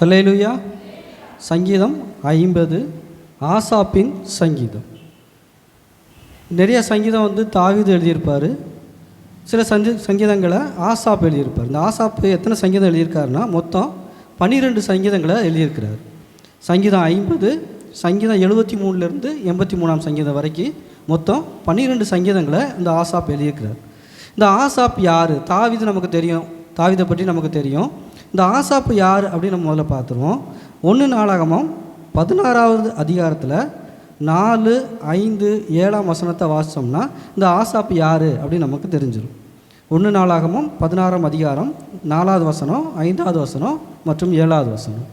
அல்லேலூயா சங்கீதம் ஐம்பது ஆசாப்பின் சங்கீதம். நிறைய சங்கீதம் வந்து தாவிது எழுதியிருப்பார். சில சங்கி சங்கீதங்களை ஆசாப் எழுதியிருப்பார். இந்த ஆசாப்பு எத்தனை சங்கீதம் எழுதியிருக்காருன்னா மொத்தம் பன்னிரெண்டு சங்கீதங்களை எழுதியிருக்கிறார். சங்கீதம் ஐம்பது சங்கீதம் எழுபத்தி மூணுலேருந்து எண்பத்தி மூணாம் சங்கீதம் வரைக்கும் மொத்தம் பன்னிரெண்டு சங்கீதங்களை இந்த ஆசாப் எழுதியிருக்கிறார். இந்த ஆசாப் யார்? தாவிது நமக்கு தெரியும். தாவிதை பற்றி நமக்கு தெரியும். இந்த ஆசாப்பு யார் அப்படின்னு நம்ம முதல்ல பார்த்துருவோம். ஒன்று நாளாகமும் பதினாறாவது அதிகாரத்தில் நாலு ஐந்து ஏழாம் வசனத்தை வாசித்தோம்னா இந்த ஆசாப்பு யார் அப்படின்னு நமக்கு தெரிஞ்சிடும் ஒன்று நாளாகமும் பதினாறாம் அதிகாரம் நாலாவது வசனம் ஐந்தாவது வசனம் மற்றும் ஏழாவது வசனம்.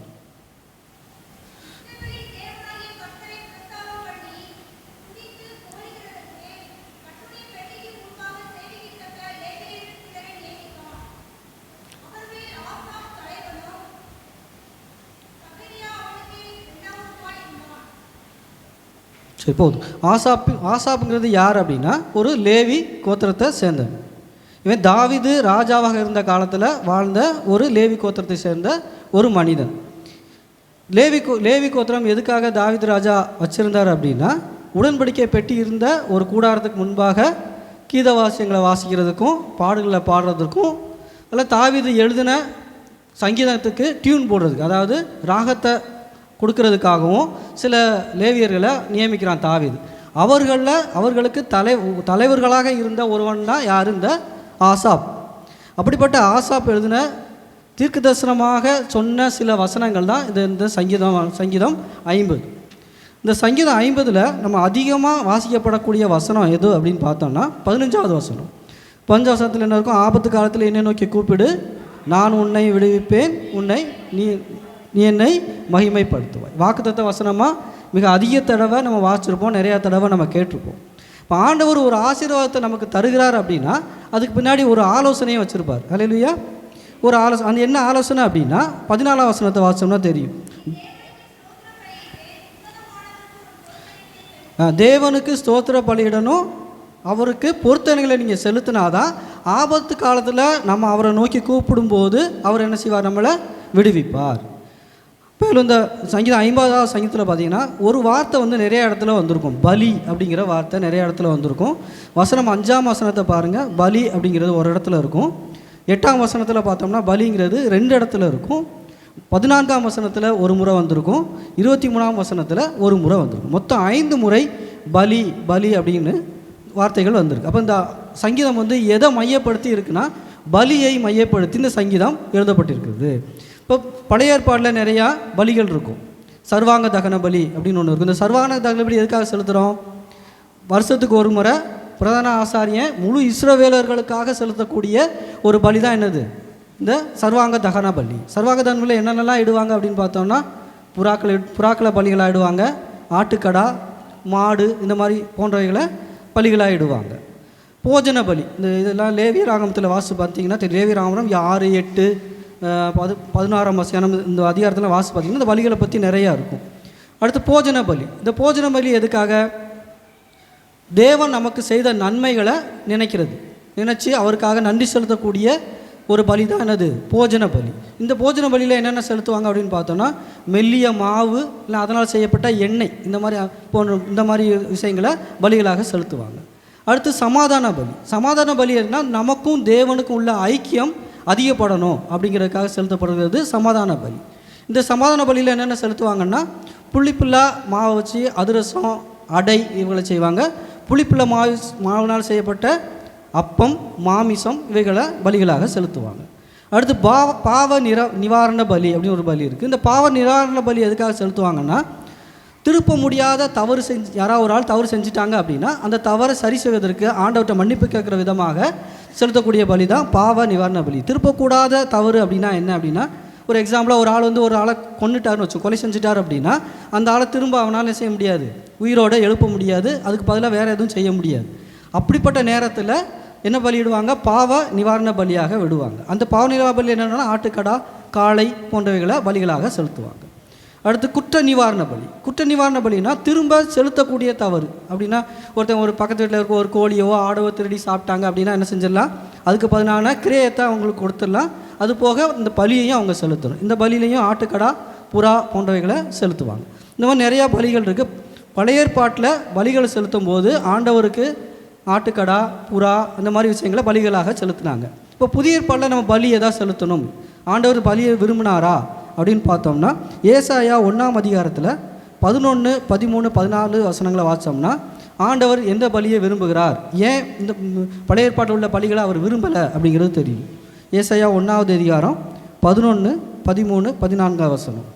சரி போதும். ஆசாப்பு ஆசாப்புங்கிறது யார் அப்படின்னா ஒரு லேவி கோத்திரத்தை சேர்ந்தவன். இவன் தாவிது ராஜாவாக இருந்த காலத்தில் வாழ்ந்த ஒரு லேவி கோத்திரத்தை சேர்ந்த ஒரு மனிதன். லேவி கோ லேவி கோத்திரம் எதுக்காக தாவிது ராஜா வச்சுருந்தார் அப்படின்னா உடன்படிக்கை பெட்டி இருந்த ஒரு கூடாரத்துக்கு முன்பாக கீதவாசியங்களை வாசிக்கிறதுக்கும் பாடல்களை பாடுறதுக்கும் அதில் தாவிது எழுதின சங்கீதத்துக்கு டியூன் போடுறதுக்கு அதாவது ராகத்தை கொடுக்கறதுக்காகவும் சில லேவியர்களை நியமிக்கிறான் தாவீது. அவர்களில் அவர்களுக்கு தலை தலைவர்களாக இருந்த ஒருவன் தான் யார்? இந்த ஆசாப். அப்படிப்பட்ட ஆசாப் எழுதின தீர்க்க தரிசனமாக சொன்ன சில வசனங்கள் தான் இது இந்த சங்கீதம் சங்கீதம் ஐம்பது. இந்த சங்கீதம் ஐம்பதில் நம்ம அதிகமாக வாசிக்கப்படக்கூடிய வசனம் எது அப்படின்னு பார்த்தோம்னா பதினஞ்சாவது வசனம். பதினஞ்சு வசனத்தில் என்ன இருக்கும்? ஆபத்து காலத்தில் என்னை நோக்கி கூப்பிடு. நான் உன்னை விடுவிப்பேன். உன்னை நீ நீ என்னை மகிமைப்படுத்துவாய். வாக்குத்தத்த வசனமாக மிக அதிக தடவை நம்ம வாசிச்சிருப்போம் நிறையா தடவை நம்ம கேட்டிருப்போம். இப்போ ஆண்டவர் ஒரு ஆசீர்வாதத்தை நமக்கு தருகிறார் அப்படின்னா அதுக்கு பின்னாடி ஒரு ஆலோசனையை வச்சுருப்பார். அல்லையா ஒரு ஆலோசனை அந்த என்ன ஆலோசனை அப்படின்னா பதினாலாம் வசனத்தை வாசிச்சோம்னா தெரியும். தேவனுக்கு ஸ்தோத்திர பலியிடணும். அவருக்கு பொருத்தனைகளை நீங்கள் செலுத்தினாதான் ஆபத்து காலத்தில் நம்ம அவரை நோக்கி கூப்பிடும்போது அவர் என்ன செய்வார்? நம்மளை விடுவிப்பார். மேலும் இந்த சங்கீதம் ஐம்பதாவது சங்கீதத்தில் பார்த்தீங்கன்னா ஒரு வார்த்தை வந்து நிறைய இடத்துல வந்திருக்கும். பலி அப்படிங்கிற வார்த்தை நிறைய இடத்துல வந்திருக்கும். வசனம் அஞ்சாம் வசனத்தை பாருங்கள் பலி அப்படிங்கிறது ஒரு இடத்துல இருக்கும். எட்டாம் வசனத்தில் பார்த்தோம்னா பலிங்கிறது ரெண்டு இடத்துல இருக்கும். பதினான்காம் வசனத்தில் ஒரு முறை வந்திருக்கும். இருபத்தி மூணாம் வசனத்தில் ஒரு முறை வந்திருக்கும். மொத்தம் ஐந்து முறை பலி பலி அப்படின்னு வார்த்தைகள் வந்திருக்கு. அப்போ இந்த சங்கீதம் வந்து எதை மையப்படுத்தி இருக்குன்னா பலியை மையப்படுத்தி இந்த சங்கீதம் எழுதப்பட்டிருக்கிறது. இப்போ பழைய ஏற்பாடில் நிறையா பலிகள் இருக்கும். சர்வாங்க தகன பலி அப்படின்னு ஒன்று இருக்கும். இந்த சர்வாங்க தகன பலி எதுக்காக செலுத்துகிறோம் வருஷத்துக்கு ஒரு முறை பிரதான ஆசாரியன் முழு இஸ்ரவேலர்களுக்காக செலுத்தக்கூடிய ஒரு பலி தான் என்னது? இந்த சர்வாங்க தகன பலி. சர்வாங்க தகன பலி என்னென்னலாம் இடுவாங்க அப்படின்னு பார்த்தோம்னா புறாக்களை புறாக்களை பலிகளாக இடுவாங்க. ஆட்டுக்கடா மாடு இந்த மாதிரி போன்றவைகளை பலிகளாக இடுவாங்க. போஜன பலி. இந்த இதெல்லாம் லேவிய ராகமத்தில் வாசு பார்த்தீங்கன்னா தெரியும். லேவிய ஆறு எட்டு பது பதினாறாம் வசனம் இந்த அதிகாரத்தில் வாசி பார்த்தீங்கன்னா இந்த பலிகளை பற்றி நிறையா இருக்கும். அடுத்து போஜன பலி. இந்த போஜன பலி எதுக்காக? தேவன் நமக்கு செய்த நன்மைகளை நினைக்கிறது. நினச்சி அவருக்காக நன்றி செலுத்தக்கூடிய ஒரு பலி தான் என்னது? போஜன பலி. இந்த போஜன பலியில் என்னென்ன செலுத்துவாங்க அப்படின்னு பார்த்தோன்னா மெல்லிய மாவு இல்லை அதனால் செய்யப்பட்ட எண்ணெய் இந்த மாதிரி போன்ற இந்த மாதிரி விஷயங்களை பலிகளாக செலுத்துவாங்க. அடுத்து சமாதான பலி. சமாதான பலி என்ன நமக்கும் தேவனுக்கும் உள்ள ஐக்கியம் அதிகப்படணும் அப்படிங்கிறதுக்காக செலுத்தப்படுகிறது சமாதான பலி. இந்த சமாதான பலியில் என்னென்ன செலுத்துவாங்கன்னா புளிப்புல்லா மாவை வச்சு அதிரசம் அடை இவங்களை செய்வாங்க. புளிப்புள்ள மாவு மாவினால் செய்யப்பட்ட அப்பம் மாமிசம் இவைகளை பலிகளாக செலுத்துவாங்க. அடுத்து பாவ பாவ நிர நிவாரண பலி அப்படின்னு ஒரு பலி இருக்குது இந்த பாவ நிவாரண பலி எதுக்காக செலுத்துவாங்கன்னா திருப்ப முடியாத தவறு செஞ்சு யாராவது ஒரு ஆள் தவறு செஞ்சிட்டாங்க அப்படின்னா அந்த தவறை சரி செய்வதற்கு ஆண்டவர்கிட்ட மன்னிப்பு கேட்குற விதமாக செலுத்தக்கூடிய பலி தான் பாவ நிவாரண பலி. திருப்பக்கூடாத தவறு அப்படின்னா என்ன அப்படின்னா ஒரு எக்ஸாம்பிளாக ஒரு ஆள் வந்து ஒரு ஆளை கொண்டுட்டாருன்னு வச்சு கொலை செஞ்சுட்டார் அப்படின்னா அந்த ஆளை திரும்ப அவனால் செய்ய முடியாது? உயிரோட எழுப்ப முடியாது. அதுக்கு பதிலாக வேறு எதுவும் செய்ய முடியாது. அப்படிப்பட்ட நேரத்தில் என்ன பலியிடுவாங்க பாவ நிவாரண பலியாக விடுவாங்க. அந்த பாவ நிவாரண பலி என்னென்னா ஆட்டுக்கடா காளை போன்றவைகளை பலிகளாக செலுத்துவாங்க. அடுத்து குற்ற நிவாரண பலி குற்ற நிவாரண பலினா திரும்ப செலுத்தக்கூடிய தவறு. அப்படின்னா ஒருத்தன் ஒரு பக்கத்து வீட்டில் இருக்க ஒரு கோழியோ ஆடவோ திருடி சாப்பிட்டாங்க அப்படின்னா என்ன செஞ்சிடலாம்? அதுக்கு பதினான கிரேயத்தை அவங்களுக்கு கொடுத்துடலாம். அது போக இந்த பலியையும் அவங்க செலுத்தணும். இந்த பலியிலையும் ஆட்டுக்கடா புறா போன்றவைகளை செலுத்துவாங்க. இந்த மாதிரி நிறையா பலிகள் இருக்குது பழைய ஏற்பாட்டில் பலிகளை செலுத்தும் போது ஆண்டவருக்கு ஆட்டுக்கடா புறா இந்த மாதிரி விஷயங்களை பலிகளாக செலுத்தினாங்க. இப்போ புதிய ஏற்பாட்டில் நம்ம பலி எதாவது செலுத்தணும். ஆண்டவர் பலியை விரும்பினாரா? அப்படின்னு பார்த்தோம்னா ஏசாயா ஒன்றாம் அதிகாரத்தில் பதினொன்று பதிமூணு பதினாலு வசனங்களை வாசித்தோம்னா ஆண்டவர் எந்த பலியை விரும்புகிறார்? ஏன் இந்த பழைய ஏற்பாட்டில் உள்ள பலிகளை அவர் விரும்பலை அப்படிங்கிறது தெரியும். ஏசாயா ஒன்றாவது அதிகாரம் பதினொன்று பதிமூணு பதினான்காம் வசனம்.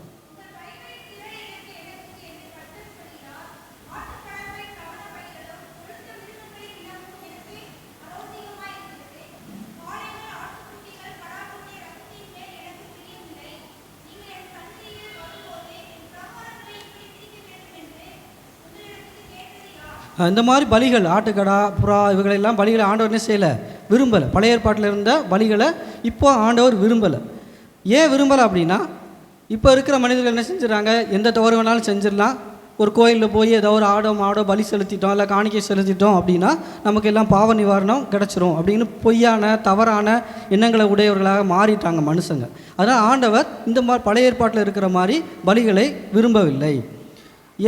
இந்த மாதிரி பலிகள் ஆட்டுக்கடா புறா இவைகளெல்லாம் பலிகளை ஆண்டவர் என்ன செய்யலை? விரும்பலை. பழைய ஏற்பாட்டில் இருந்த பலிகளை இப்போ ஆண்டவர் விரும்பலை. ஏன் விரும்பலை அப்படின்னா இப்போ இருக்கிற மனிதர்கள் என்ன செஞ்சுறாங்க எந்த தவறு வேணாலும் செஞ்சிடலாம். ஒரு கோயிலில் போய் ஏதோ ஒரு ஆடோ மாடோ பலி செலுத்திட்டோம் இல்லை காணிக்கை செலுத்திட்டோம் அப்படின்னா நமக்கு எல்லாம் பாவ நிவாரணம் கிடச்சிரும் அப்படின்னு பொய்யான தவறான எண்ணங்களை உடையவர்களாக மாறிட்டாங்க மனுஷங்க. அதனால் ஆண்டவர் இந்த மாதிரி பழைய ஏற்பாட்டில் இருக்கிற மாதிரி பலிகளை விரும்பவில்லை.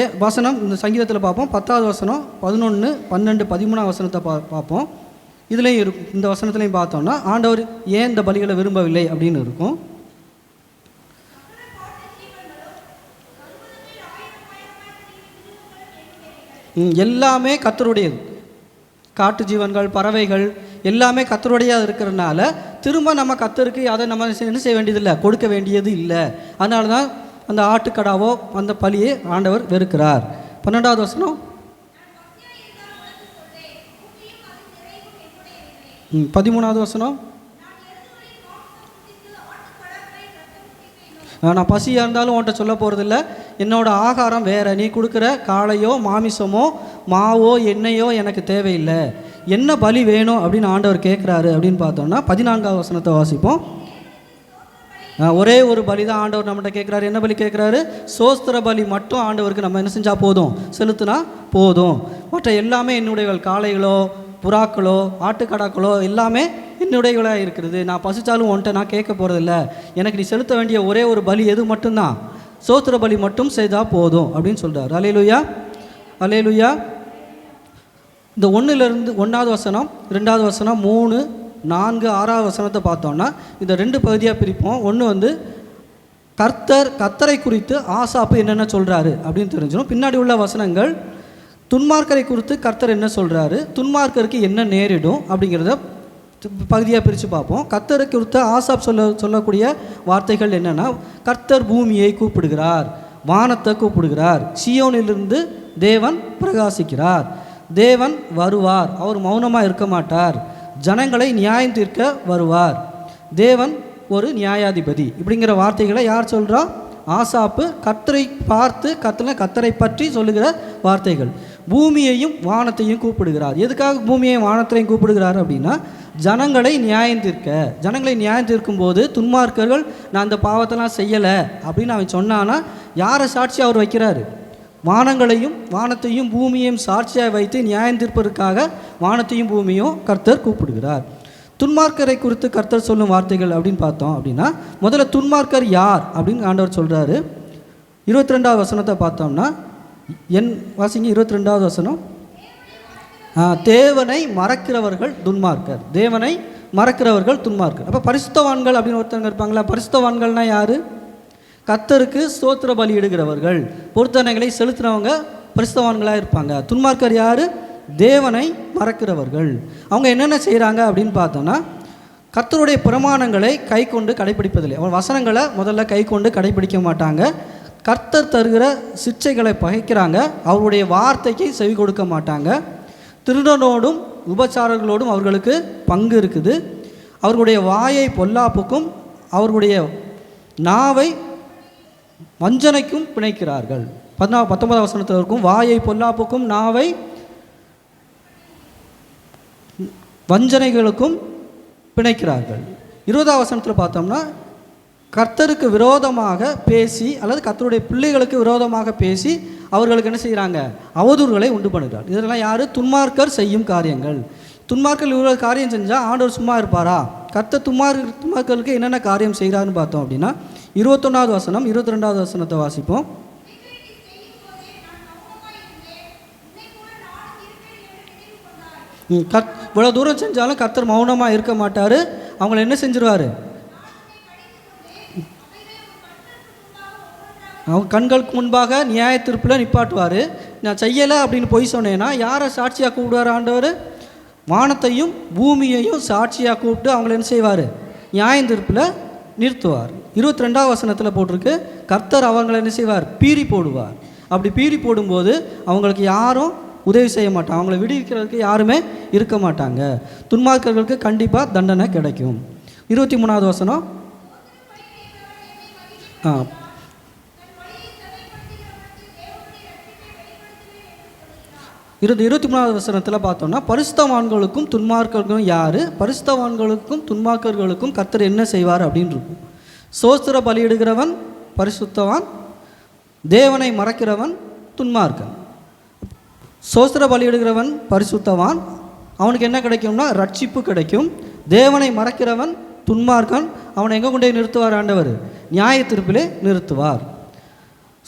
ஏ வசனம் இந்த சங்கீதத்தில் பார்ப்போம். பத்தாவது வசனம் பதினொன்று பன்னெண்டு பதிமூணாம் வசனத்தை பா பார்ப்போம். இதுலேயும் இருக்கும் இந்த வசனத்துலையும் பார்த்தோம்னா ஆண்டவர் ஏன் இந்த பலிகளை விரும்பவில்லை அப்படின்னு இருக்கும். எல்லாமே கத்தருடையது காட்டு ஜீவன்கள் பறவைகள் எல்லாமே கத்தருடையதாக இருக்கிறனால திரும்ப நம்ம கத்தருக்கு அதை நம்ம என்ன செய்ய வேண்டியதில்லை? கொடுக்க வேண்டியது இல்லை. அதனால தான் அந்த ஆட்டுக்கடாவோ அந்த பலியை ஆண்டவர் வெறுக்கிறார். பன்னெண்டாவது வசனம். ம், பதிமூணாவது வசனம். நான் பசியாக இருந்தாலும் உன்கிட்ட சொல்ல போகிறதில்ல என்னோடய ஆகாரம் வேறு. நீ கொடுக்குற காளையோ மாமிசமோ மாவோ எண்ணெயோ எனக்கு தேவையில்லை. என்ன பலி வேணும் அப்படின்னு ஆண்டவர் கேட்குறாரு அப்படின்னு பார்த்தோம்னா பதினான்காவது வசனத்தை வாசிப்போம். ஒரே ஒரு பலி தான் ஆண்டவர் நம்மகிட்ட கேட்குறாரு. என்ன பலி கேட்குறாரு? சோஸ்திர பலி மட்டும் ஆண்டவருக்கு நம்ம என்ன செஞ்சால் போதும்? செலுத்தினா போதும். மற்ற எல்லாமே என்னுடைய காளைகளோ புறாக்களோ ஆட்டுக்கடாக்களோ எல்லாமே என்னுடையவளாக இருக்கிறது. நான் பசித்தாலும் உன்ட்ட நான் கேட்க போகிறதில்ல எனக்கு நீ செலுத்த வேண்டிய ஒரே ஒரு பலி எது மட்டும்தான்? சோத்திர பலி மட்டும் செய்தால் போதும் அப்படின்னு சொல்கிறார் அலையலுயா அலையலுயா இந்த ஒன்றுலேருந்து ஒன்றாவது வசனம் ரெண்டாவது வசனம் மூணு நான்கு ஆறாவது வசனத்தை பார்த்தோன்னா இந்த ரெண்டு பகுதியாக பிரிப்போம். ஒன்று வந்து கர்த்தர் கர்த்தரை குறித்து ஆசாப்பு என்னென்ன சொல்கிறாரு அப்படின்னு தெரிஞ்சிடும். பின்னாடி உள்ள வசனங்கள் துன்மார்க்கரை குறித்து கர்த்தர் என்ன சொல்கிறாரு துன்மார்க்கருக்கு என்ன நேரிடும் அப்படிங்கிறத பகுதியாக பிரித்து பார்ப்போம். கர்த்தரை குறித்து ஆசாப் சொல்ல சொல்லக்கூடிய வார்த்தைகள் என்னென்னா கர்த்தர் பூமியை கூப்பிடுகிறார் வானத்தை கூப்பிடுகிறார் சியோனிலிருந்து தேவன் பிரகாசிக்கிறார் தேவன் வருவார் அவர் மௌனமாக இருக்க மாட்டார் ஜனங்களை நியாயம் தீர்க்க வருவார். தேவன் ஒரு நியாயாதிபதி. இப்படிங்கிற வார்த்தைகளை யார் சொல்கிறா ஆசாப்பு கத்தரை பார்த்து கத்தனை கத்தரை பற்றி சொல்லுகிற வார்த்தைகள். பூமியையும் வானத்தையும் கூப்பிடுகிறார். எதுக்காக பூமியையும் வானத்தையும் கூப்பிடுகிறார் அப்படின்னா ஜனங்களை நியாயம் தீர்க்க. ஜனங்களை நியாயம் தீர்க்கும் போது துன்மார்க்கர்கள் நான் அந்த பாவத்தெல்லாம் செய்யலை அப்படின்னு அவன் சொன்னான்னா யாரை சாட்சி அவர் வைக்கிறாரு? வானங்களையும் வானத்தையும் பூமியையும் சாட்சியாக வைத்து நியாயம் தீர்ப்பதற்காக வானத்தையும் பூமியும் கர்த்தர் கூப்பிடுகிறார். துன்மார்க்கரை குறித்து கர்த்தர் சொல்லும் வார்த்தைகள் அப்படின்னு பார்த்தோம் அப்படின்னா முதல்ல துன்மார்க்கர் யார் அப்படின்னு ஆண்டவர் சொல்கிறாரு இருபத்தி ரெண்டாவது வசனத்தை பார்த்தோம்னா என் வாசிங்க இருபத்தி ரெண்டாவது வசனம் தேவனை மறக்கிறவர்கள் துன்மார்க்கர். தேவனை மறக்கிறவர்கள் துன்மார்க்கர். அப்போ பரிசுத்தவான்கள் அப்படின்னு ஒருத்தவங்க இருப்பாங்களா? பரிசுத்தவான்கள்னால் யார்? கத்தருக்கு ஸ்தோத்திர பலி இடுகிறவர்கள் பொருத்தனைகளை செலுத்துகிறவங்க பரிசுத்தவான்களாக இருப்பாங்க. துன்மார்க்கர் யார்? தேவனை மறக்கிறவர்கள். அவங்க என்னென்ன செய்கிறாங்க அப்படின்னு பார்த்தோன்னா கத்தருடைய பிரமாணங்களை கை கொண்டு கடைபிடிப்பதில்லை அவன் வசனங்களை முதல்ல கை கொண்டு கடைபிடிக்க மாட்டாங்க. கர்த்தர் தருகிற சிக்ஷைகளை பகைக்கிறாங்க. அவருடைய வார்த்தைக்கு செவி கொடுக்க மாட்டாங்க. திருடனோடும் உபச்சாரர்களோடும் அவர்களுக்கு பங்கு இருக்குது. அவர்களுடைய வாயை பொல்லாப்புக்கும் அவர்களுடைய நாவை வஞ்சனைக்கும் பிணைக்கிறார்கள். பதினா பத்தொன்பதாம் வசனத்தில் இருக்கும் வாயை பொல்லாப்புக்கும் நாவை வஞ்சனைகளுக்கும் பிணைக்கிறார்கள். இருபதாம் வசனத்தில் பார்த்தோம்னா கர்த்தருக்கு விரோதமாக பேசி அல்லது கர்த்தருடைய பிள்ளைகளுக்கு விரோதமாக பேசி அவர்களுக்கு என்ன செய்கிறாங்க அவதூறுகளை உண்டு பண்ணுகிறார். இதெல்லாம் யார்? துன்மார்க்கர் செய்யும் காரியங்கள். துன்மார்க்கர் இவ்வளோ காரியம் செஞ்சால் ஆண்டவர் சும்மா இருப்பாரா? கர்த்த துமார் துமார்களுக்கு என்னென்ன காரியம் செய்கிறாருன்னு பார்த்தோம் அப்படின்னா இருபத்தொன்னாவது வசனம் இருபத்தி ரெண்டாவது வசனத்தை வாசிப்போம். ம், கத் இவ்வளோ தூரம் செஞ்சாலும் கத்தர் மௌனமாக இருக்க மாட்டார். அவங்கள என்ன செஞ்சிருவார்? அவங்க கண்களுக்கு முன்பாக நியாய தீர்ப்பில் நிப்பாட்டுவார். நான் செய்யலை அப்படின்னு பொய் சொன்னேன்னா யாரை சாட்சியாக கூப்பிடுவார் ஆண்டவர்? வானத்தையும் பூமியையும் சாட்சியாக கூப்பிட்டு அவங்கள என்ன செய்வார்? நியாய தீர்ப்பில் நிறுத்துவார். இருபத்தி ரெண்டாவது வசனத்தில் போட்டிருக்கு கர்த்தர் அவங்கள என்ன செய்வார்? பீறி போடுவார். அப்படி பீறி போடும்போது அவங்களுக்கு யாரும் உதவி செய்ய மாட்டாங்க. அவங்கள விடுவிக்கிறதுக்கு யாருமே இருக்க மாட்டாங்க. துன்மார்க்கர்களுக்கு கண்டிப்பாக தண்டனை கிடைக்கும். இருபத்தி மூணாவது வசனம். ஆ. இருபது இருபத்தி மூணாவது வசனத்தில் பார்த்தோம்னா பரிசுத்தவான்களுக்கும் துன்மார்க்கர்களுக்கும் யார்? பரிசுத்தவான்களுக்கும் துன்மார்க்கர்களுக்கும் கர்த்தர் என்ன செய்வார்? அப்படின்னு இருக்கும். சோஸ்திர பலியிடுகிறவன் பரிசுத்தவான் தேவனை மறக்கிறவன் துன்மார்க்கன். சோஸ்திர பலியிடுகிறவன் பரிசுத்தவான். அவனுக்கு என்ன கிடைக்கும்னா ரட்சிப்பு கிடைக்கும். தேவனை மறக்கிறவன் துன்மார்க்கன். அவனை எங்கே கொண்டே நிறுத்துவார் ஆண்டவர்? நியாய தீர்ப்பிலே நிறுத்துவார்.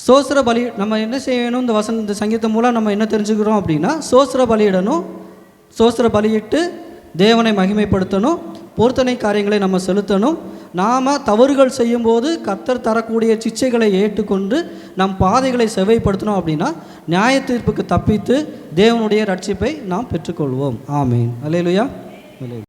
சோஸ்திர பலி நம்ம என்ன செய்யணும்? இந்த வசன் இந்த சங்கீதம் மூலம் நம்ம என்ன தெரிஞ்சுக்கிறோம் அப்படின்னா சோஸ்திர பலியிடணும் சோஸ்திர பலியிட்டு தேவனை மகிமைப்படுத்தணும். பொருத்தனை காரியங்களை நம்ம செலுத்தணும். நாம் தவறுகள் செய்யும்போது கத்தர் தரக்கூடிய சிச்சைகளை ஏற்றுக்கொண்டு நம் பாதைகளை செவைப்படுத்தினோம் அப்படின்னா நியாய தீர்ப்புக்கு தப்பித்து தேவனுடைய ரட்சிப்பை நாம் பெற்றுக்கொள்வோம். ஆமீன். அலையிலுயா அல்லேலூயா